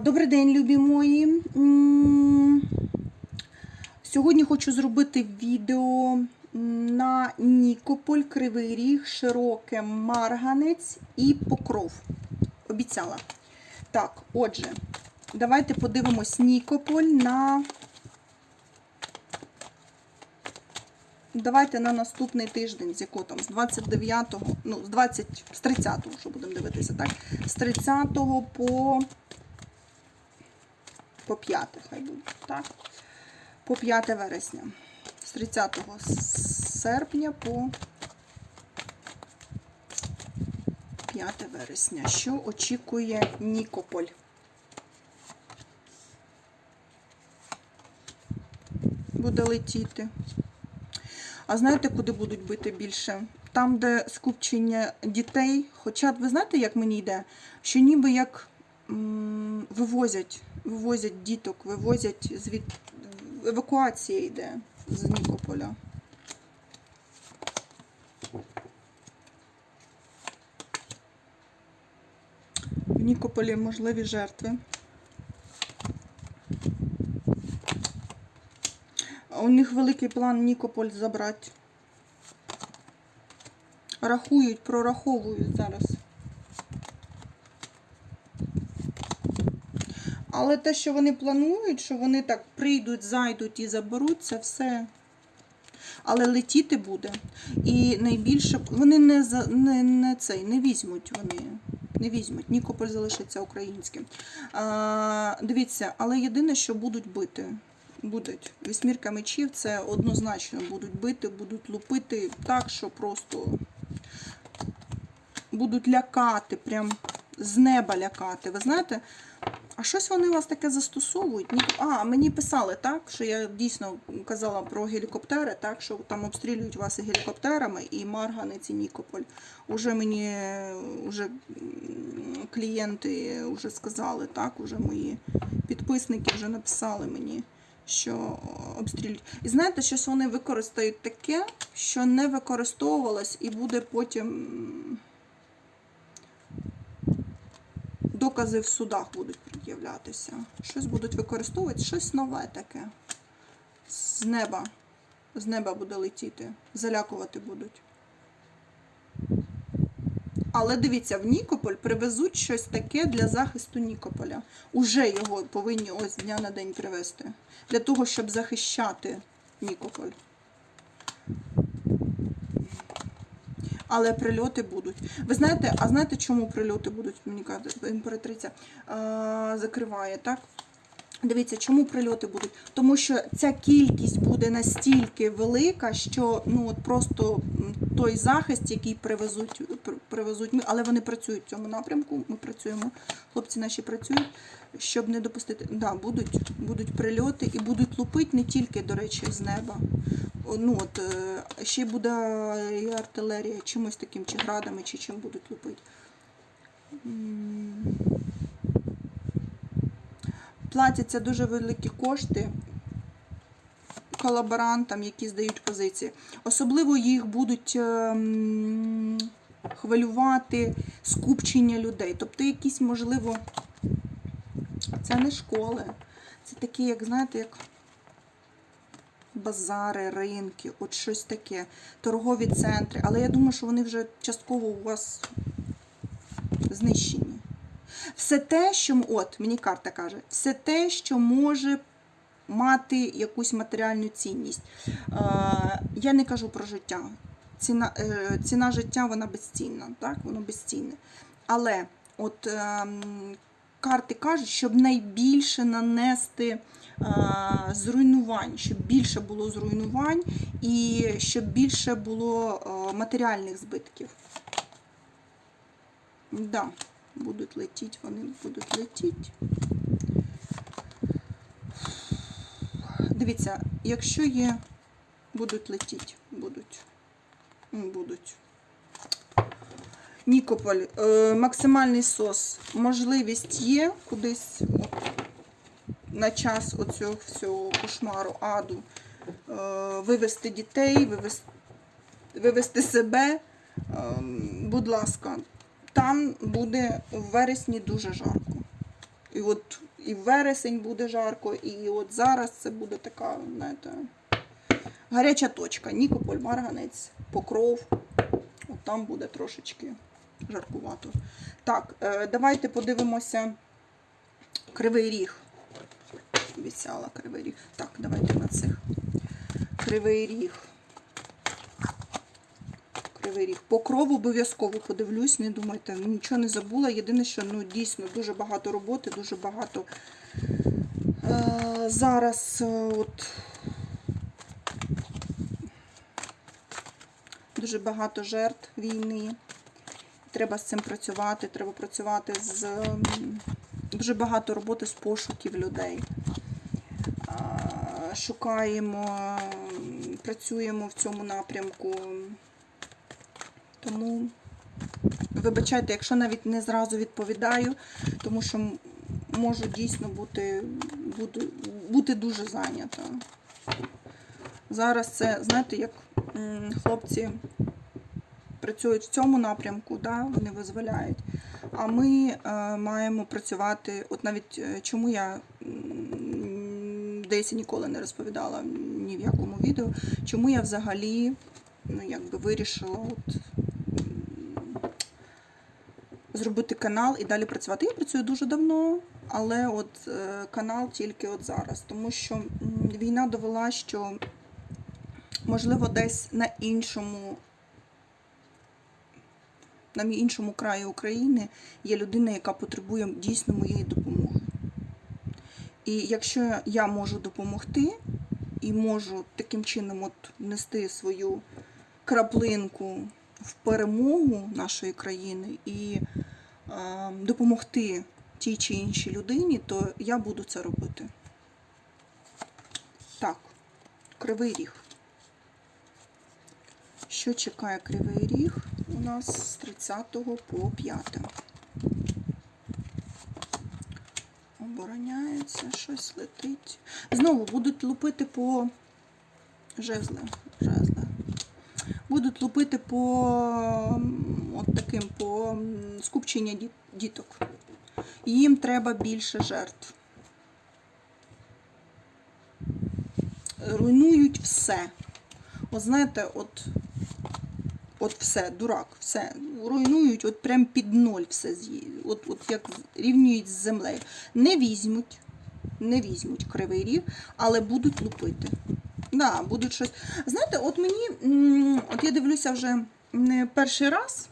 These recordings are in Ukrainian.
Добрий день, любі мої. Сьогодні хочу зробити відео на Нікополь, Кривий Ріг, Широке, Марганець і Покров. Обіцяла. Так, отже, давайте подивимось Нікополь на. Давайте на наступний тиждень, з якого там, з 29-го, ну, з 20, з 30-го, що будемо дивитися, так? З 30-го по, по 5, хай буде, так? По 5 вересня. З 30 серпня по 5 вересня. Що очікує Нікополь? Буде летіти. А знаєте, куди будуть бити більше? Там, де скупчення дітей. Хоча ви знаєте, як мені йде? Що ніби як м, вивозять, вивозять діток, вивозять звід... евакуація йде з Нікополя. В Нікополі можливі жертви. У них великий план Нікополь забрати. Рахують, прораховують зараз. Але те, що вони планують, що вони так прийдуть, зайдуть і заберуть, це все. Але летіти буде. І найбільше вони не не, не цей не візьмуть вони. Не візьмуть. Нікополь залишиться українським. А, дивіться, але єдине, що будуть бити. Будуть. Вісьмірка мечів це однозначно будуть бити, будуть лупити так, що просто будуть лякати, прям з неба лякати. Ви знаєте, а щось вони у вас таке застосовують? А, мені писали, так, що я дійсно казала про гелікоптери, так, що там обстрілюють вас і гелікоптерами, і Марганець, і Нікополь. Уже мені уже клієнти вже сказали, так, уже мої підписники вже написали мені, що обстрілюють. І знаєте, щось вони використають таке, що не використовувалось і буде потім. м, докази в судах будуть пред'являтися. Щось будуть використовувати, щось нове таке. З неба. З неба буде летіти. Залякувати будуть. Але дивіться, в Нікополь привезуть щось таке для захисту Нікополя. Уже його повинні ось дня на день привезти. Для того, щоб захищати Нікополь. Але прильоти будуть. Ви знаєте, а знаєте, чому прильоти будуть? Мені каже, імператриця а, закриває, так? Дивіться, чому прильоти будуть? Тому що ця кількість буде настільки велика, що ну от просто той захист, який привезуть, привезуть але вони працюють в цьому напрямку. Ми працюємо, хлопці наші працюють, щоб не допустити. Да, будуть, будуть прильоти і будуть лупити не тільки, до речі, з неба. Ну от е, ще буде і артилерія чимось таким, чи градами, чи чим будуть лупити. Платяться дуже великі кошти колаборантам, які здають позиції. Особливо їх будуть ем, хвилювати скупчення людей. Тобто якісь, можливо, це не школи. Це такі, як знаєте, як базари, ринки, от щось таке, торгові центри. Але я думаю, що вони вже частково у вас знищені. Все те, що от мені карта каже, все те, що може мати якусь матеріальну цінність. Я не кажу про життя. Ціна, е, ціна життя вона безцінна, так? Воно безцінне. Але от ем, карти кажуть, щоб найбільше нанести е, зруйнувань, щоб більше було зруйнувань і щоб більше було е, матеріальних збитків. Да, будуть летіти, вони будуть летіти. Дивіться, якщо є, будуть летіти, будуть. Будуть. Нікополь, е, максимальний сос. Можливість є кудись на час оцього всього кошмару, аду. Е, вивести дітей, вивести, вивести себе. Ем, будь ласка, там буде в вересні дуже жарко. І от і вересень буде жарко, і от зараз це буде така, знаєте, гаряча точка. Нікополь, Марганець, Покров. От там буде трошечки жаркувато. Так, е, давайте подивимося Кривий Ріг. Обіцяла Кривий Ріг. Так, давайте на цих. Кривий Ріг. Кривий Ріг. Покров обов'язково подивлюсь, не думайте, нічого не забула. Єдине, що ну, дійсно дуже багато роботи, дуже багато е, зараз е, от, дуже багато жертв війни. Треба з цим працювати, треба працювати з дуже багато роботи з пошуків людей. Шукаємо, працюємо в цьому напрямку. Тому вибачайте, якщо навіть не зразу відповідаю, тому що можу дійсно бути, буду, бути дуже зайнята. Зараз це, знаєте, як хлопці працюють в цьому напрямку, да, вони визволяють. А ми е, маємо працювати, от навіть е, чому я десь ніколи не розповідала ні в якому відео, чому я взагалі ну, якби вирішила от, зробити канал і далі працювати. Я працюю дуже давно, але от е, канал тільки от зараз, тому що війна довела, що можливо десь на іншому на мій іншому краї України є людина, яка потребує дійсно моєї допомоги. І якщо я можу допомогти і можу таким чином от внести свою краплинку в перемогу нашої країни і е, допомогти тій чи іншій людині, то я буду це робити. Так, кривий ріг. Що чекає кривий ріг у нас з 30 по 5? Обороняється, щось летить. Знову будуть лупити по жезли. жезли. Будуть лупити по от таким по скупчення діток. Їм треба більше жертв. Руйнують все. От знаєте, от, от все, дурак, все. Руйнують, от прям під ноль все От, от як рівнюють з землею. Не візьмуть, не візьмуть кривий ріг, але будуть лупити. Да, будуть щось. Знаєте, от мені, от я дивлюся вже не перший раз.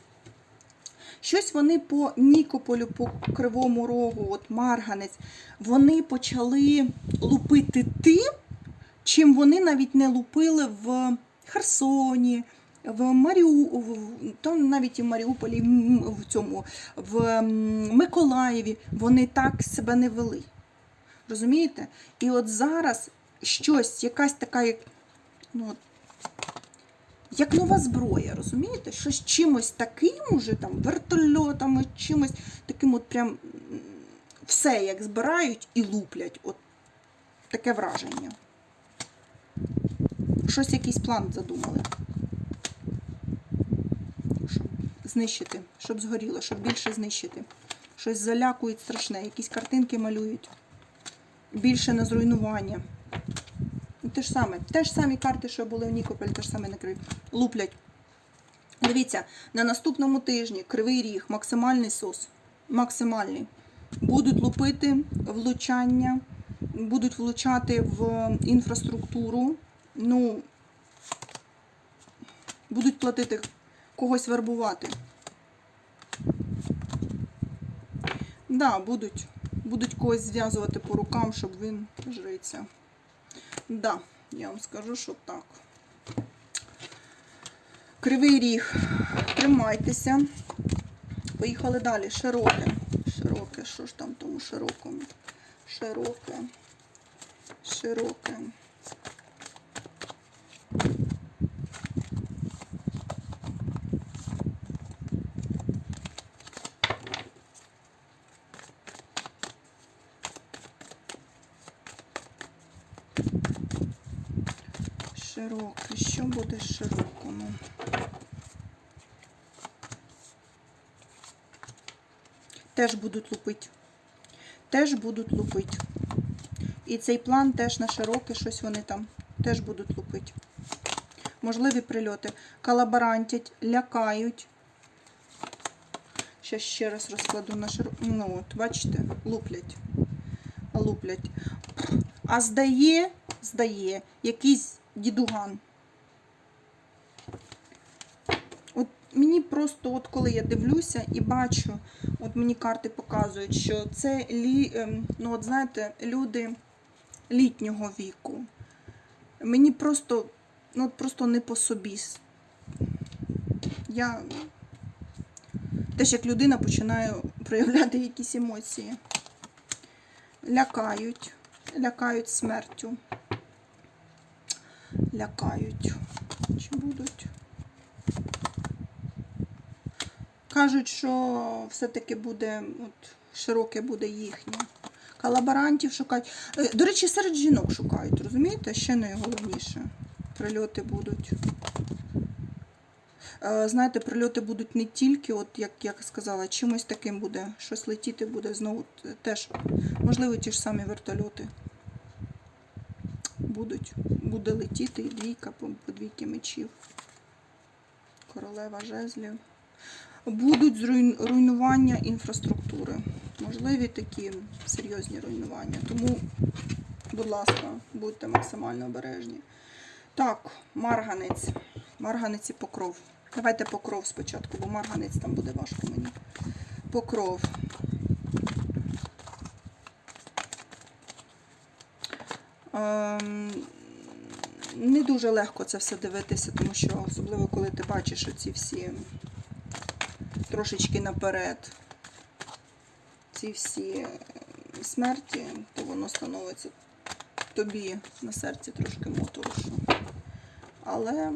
Щось вони по Нікополю, по Кривому Рогу, от Марганець, вони почали лупити тим, чим вони навіть не лупили в Херсоні, в Маріу, в- там навіть і в Маріуполі, в цьому, в Миколаєві. Вони так себе не вели. Розумієте? І от зараз щось, якась така, ну, як нова зброя, розумієте? Щось чимось таким уже, там, вертольотами, чимось таким от прям все як збирають і луплять. От таке враження. Щось якийсь план задумали. Знищити, щоб згоріло, щоб більше знищити. Щось залякують страшне, якісь картинки малюють. Більше на зруйнування. Те ж саме. Те ж самі карти, що були в Нікополі, те ж саме накрив. Луплять. Дивіться, на наступному тижні кривий ріг, максимальний сос. Максимальний. Будуть лупити влучання, будуть влучати в інфраструктуру. Ну, будуть платити когось вербувати. Да, будуть. Будуть когось зв'язувати по рукам, щоб він жриця. Да, я вам скажу, що так. Кривий ріг. Тримайтеся. Поїхали далі. Широке. Широке. Що ж там тому широкому? Широке. Широке. Що буде в широкому? Теж будуть лупити. теж будуть лупити. І цей план теж на широке, щось вони там теж будуть лупити. Можливі прильоти. Колаборантять, лякають. Ще ще раз розкладу на широке. Ну, от, бачите, луплять. Луплять. А здає, здає, якийсь дідуган. От мені просто, от коли я дивлюся і бачу, от мені карти показують, що це лі, ем, ну от знаєте, люди літнього віку. Мені просто, ну от просто не по собі. Я теж як людина починаю проявляти якісь емоції. Лякають, лякають смертю. Лякають. Чи будуть? Кажуть, що все-таки буде, от, широке буде їхнє. Колаборантів шукають. Е, До речі, серед жінок шукають, розумієте? Ще найголовніше. Прильоти будуть. Е, Знаєте, прильоти будуть не тільки, от як я сказала, чимось таким буде, щось летіти буде знову теж, можливо, ті ж самі вертольоти. Будуть. Буде летіти і двійка по, двійки мечів. Королева жезлів. Будуть руйнування інфраструктури. Можливі такі серйозні руйнування. Тому, будь ласка, будьте максимально обережні. Так, марганець. Марганець і покров. Давайте покров спочатку, бо марганець там буде важко мені. Покров. Ем, не дуже легко це все дивитися, тому що особливо коли ти бачиш оці всі трошечки наперед, ці всі смерті, то воно становиться тобі на серці трошки моторошно. Але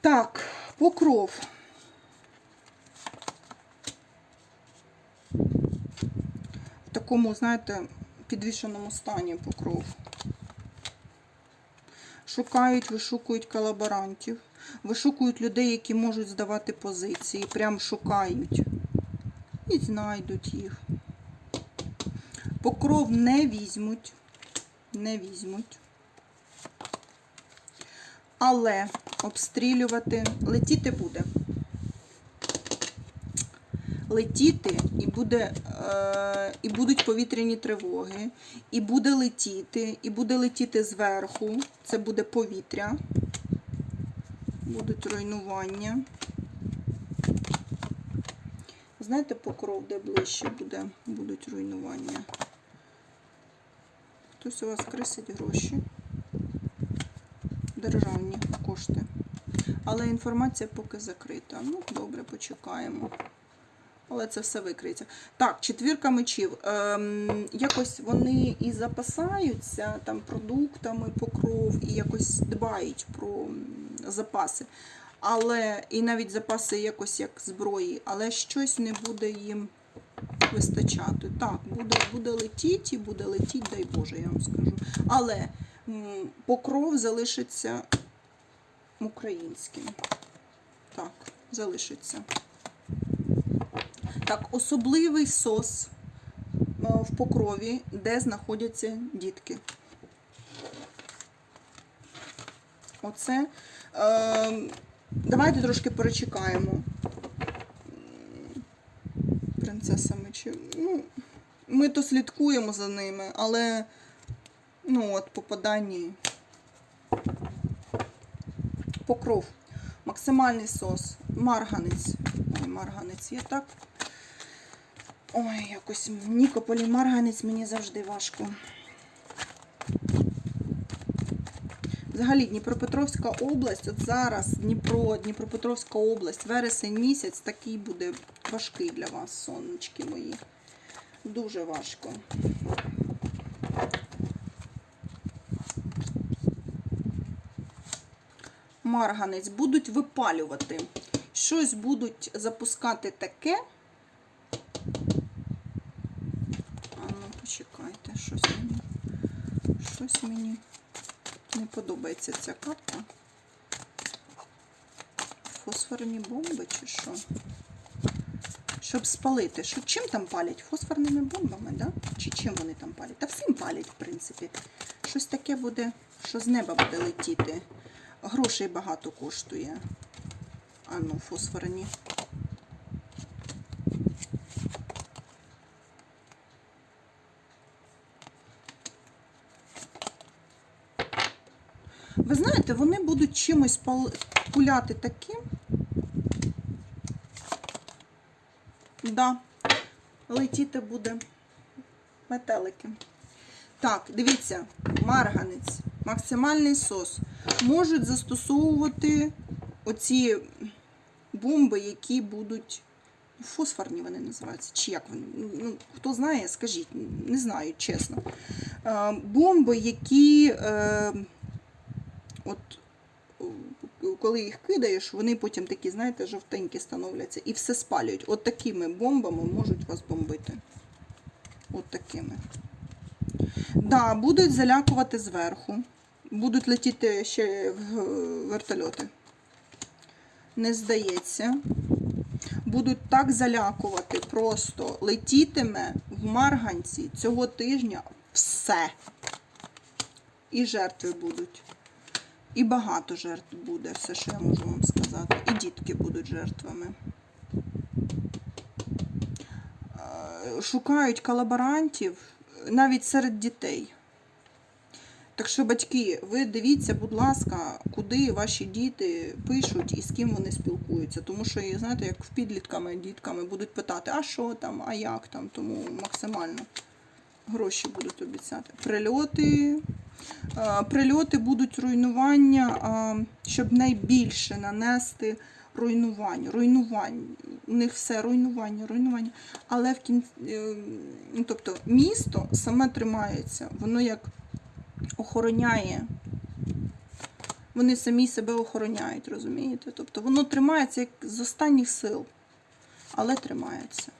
так, покров. В такому, знаєте, підвішеному стані покров. Шукають, вишукують колаборантів, вишукують людей, які можуть здавати позиції, прям шукають і знайдуть їх. Покров не візьмуть, не візьмуть. Але обстрілювати, летіти буде. Летіти і буде, е, і будуть повітряні тривоги, і буде летіти, і буде летіти зверху. Це буде повітря. Будуть руйнування. Знаєте, покров, де ближче буде, будуть руйнування. Хтось у вас крисить гроші. Державні кошти. Але інформація поки закрита. Ну, добре, почекаємо. Але це все викриється. Так, четвірка мечів. Ем, якось вони і запасаються там продуктами, покров, і якось дбають про запаси. Але і навіть запаси якось як зброї, але щось не буде їм вистачати. Так, буде, буде летіти і буде летіти, дай Боже, я вам скажу. Але м, покров залишиться українським. Так, залишиться. Так, особливий сос е, в покрові, де знаходяться дітки. Оце. Е, давайте трошки перечекаємо. Принцеса мечів. Ну, ми то слідкуємо за ними, але ну от попадання. Покров. Максимальний сос. Марганець. Марганець є так. Ой, якось Нікополь і марганець мені завжди важко. Взагалі Дніпропетровська область, от зараз Дніпро, Дніпропетровська область, вересень місяць такий буде важкий для вас, сонечки мої. Дуже важко. Марганець будуть випалювати. Щось будуть запускати таке. Ну, щось мені. Щось мені не подобається ця карта. Фосфорні бомби чи що? щоб спалити. Що, чим там палять? Фосфорними бомбами, да? Чи чим вони там палять? Та всім палять, в принципі. Щось таке буде, що з неба буде летіти. Грошей багато коштує. А ну, фосфорні. Ви знаєте, вони будуть чимось пуляти таким. Да, летіти буде метелики. Так, дивіться, марганець, максимальний сос. Можуть застосовувати оці бомби, які будуть фосфорні вони називаються. Чи як вони? Ну, хто знає, скажіть, не знаю, чесно. Е, Бомби, які е, от е, коли їх кидаєш, вони потім такі, знаєте, жовтенькі становляться і все спалюють. От такими бомбами можуть вас бомбити. От такими. Да, будуть залякувати зверху. Будуть летіти ще вертольоти. Не здається. Будуть так залякувати, просто летітиме в Марганці цього тижня все. І жертви будуть. І багато жертв буде, все, що я можу вам сказати. І дітки будуть жертвами. Е, Шукають колаборантів навіть серед дітей. Так що, батьки, ви дивіться, будь ласка, куди ваші діти пишуть і з ким вони спілкуються. Тому що, знаєте, як в підлітками, дітками будуть питати, а що там, а як там, тому максимально гроші будуть обіцяти. Прильоти. Е, Прильоти будуть руйнування, е, щоб найбільше нанести руйнувань. Руйнувань. У них все руйнування, руйнування. Але в кінці, ну, тобто місто саме тримається, воно як охороняє. Вони самі себе охороняють, розумієте? Тобто воно тримається як з останніх сил, але тримається.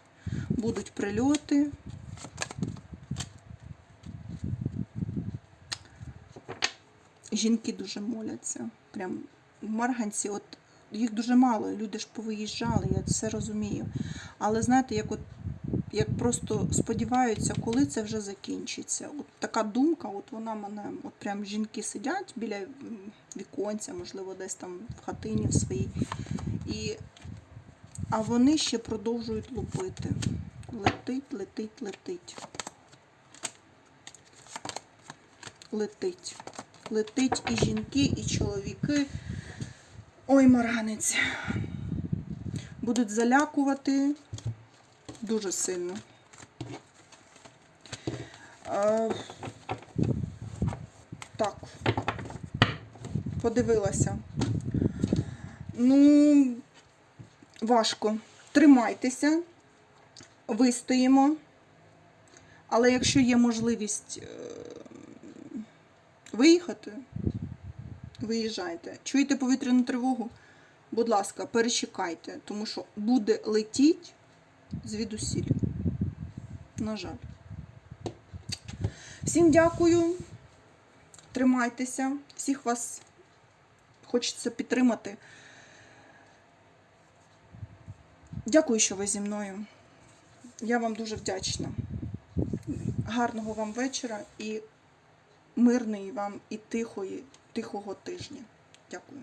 Будуть прильоти. Жінки дуже моляться. Прям в Марганці, от їх дуже мало, люди ж повиїжджали, я все розумію. Але знаєте, як от як просто сподіваються, коли це вже закінчиться. От така думка, от вона мене, от прям жінки сидять біля віконця, можливо, десь там в хатині в своїй. І, а вони ще продовжують лупити. Летить, летить, летить. Летить. Летить і жінки, і чоловіки. Ой, марганець. Будуть залякувати дуже сильно. Е, так. Подивилася. Ну, важко. Тримайтеся, вистоїмо. Але якщо є можливість е, виїхати, виїжджайте. Чуєте повітряну тривогу? Будь ласка, перечекайте, тому що буде летіть звідусіль. На жаль. Всім дякую. Тримайтеся. Всіх вас хочеться підтримати. Дякую, що ви зі мною. Я вам дуже вдячна. Гарного вам вечора і мирної вам і тихої, тихого тижня. Дякую.